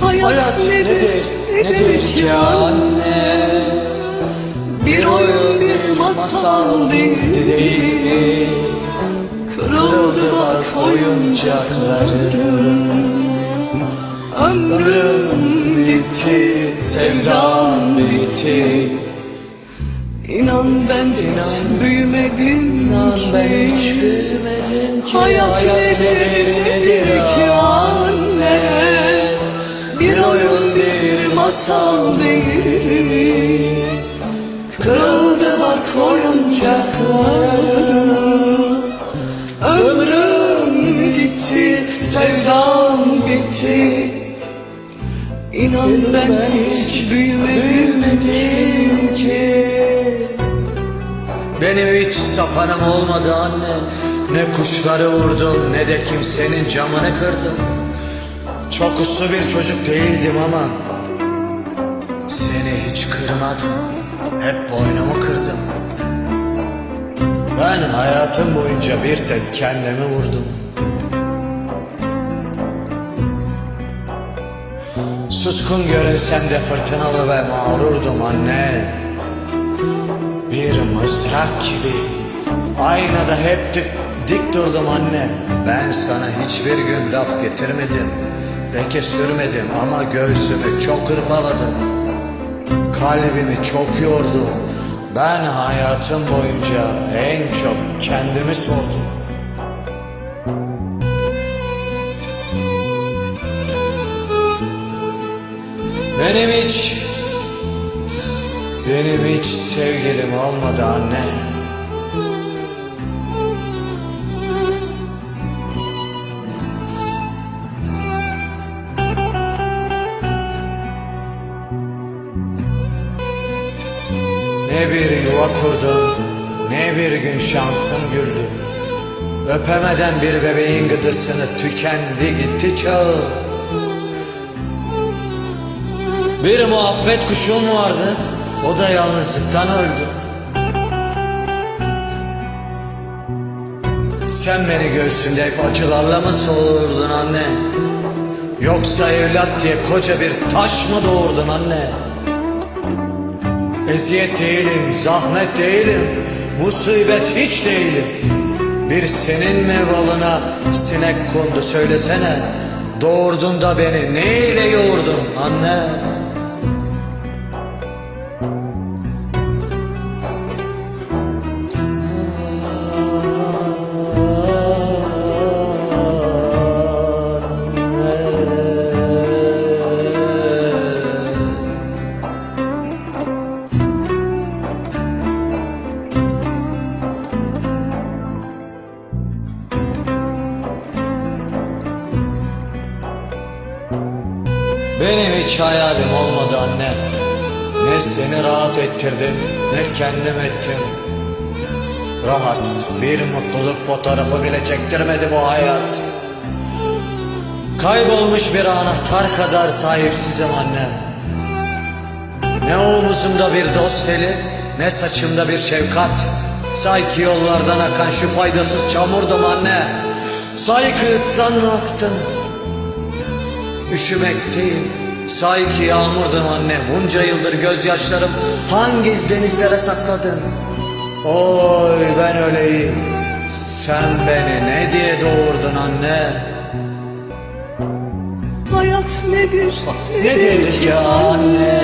Hayat nedir, nedir? Ki anne? Bir oyun, bir masal değil, değil. Mi? Kırıldı bak oyuncaklarım. Ömrüm bitti, sevdam bitti. İnan ben hiç büyümedim İnan ki. ben hiç büyümedim ki. Hayat Hayat nedir, nedir ki anne? Masal değil mi? Kırıldı bak oyuncaklarım Ömrüm bitti, sevdam bitti. İnan ben hiç büyümedim Büyümedim ki. Benim hiç sapanım olmadı anne. Ne kuşları vurdum ne de kimsenin camını kırdım. Çok uslu bir çocuk değildim ama Seni hiç kırmadım Hep boynumu kırdım. Ben hayatım boyunca bir tek kendimi vurdum. Suskun görünsem de fırtınalı ve mağrurdum anne. Bir mızrak gibi Aynada hep dik, dik durdum anne. Ben sana hiçbir gün laf getirmedim Leke sürmedim ama göğsümü çok hırpaladım Kalbimi çok yordum. Ben hayatım boyunca en çok kendimi sordum. Benim hiç Benim hiç sevgilim olmadı anne Ne bir yuva kurdum Ne bir gün şansım güldü Öpemeden bir bebeğin gıdısını Tükendi gitti çağı bir muhabbet kuşum vardı. O da yalnızlıktan öldü. Sen beni göğsünde hep acılarla mı soğurdun anne? Yoksa evlat diye koca bir taş mı doğurdun anne? Eziyet değilim, zahmet değilim, musibet hiç değilim. Bir senin mevalına sinek kondu söylesene. Doğurdun da beni neyle yoğurdun anne? Benim hiç hayalim olmadı anne. Ne seni rahat ettirdim, ne kendim ettim. Rahat, bir mutluluk fotoğrafı bile çektirmedi bu hayat. Kaybolmuş bir anahtar kadar sahipsizim anne. Ne omuzumda bir dost eli, ne saçımda bir şefkat. Sanki yollardan akan şu faydasız çamurdum anne. Sanki ıslanmaktım. Üşümekteyim. Sanki yağmurdum anne. Bunca yıldır gözyaşlarım hangi denizlere sakladın? Oy ben öleyim. Sen beni ne diye doğurdun anne? Hayat nedir Nedir ki anne?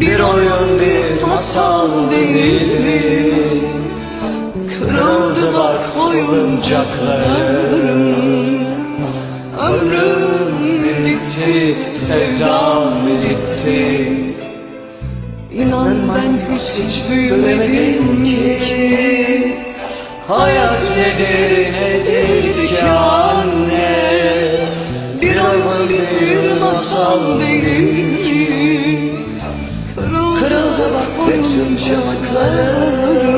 Bir oyun bir masal değil mi? Kırıldı bak oyuncaklarım bitti, sevdam bitti İnan ben hiç büyümedim ki. Hayat nedir nedir ki anne? Bir oyun bir masal değil ki. Kırıldı bak bütün çığlıklarım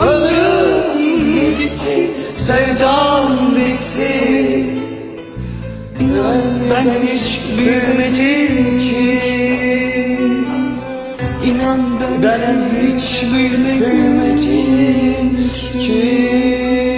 Ömrüm bitti, sevdam bitti. Ben, ben hiç büyümedim ki. İnan ben Ben hiç büyümedim ki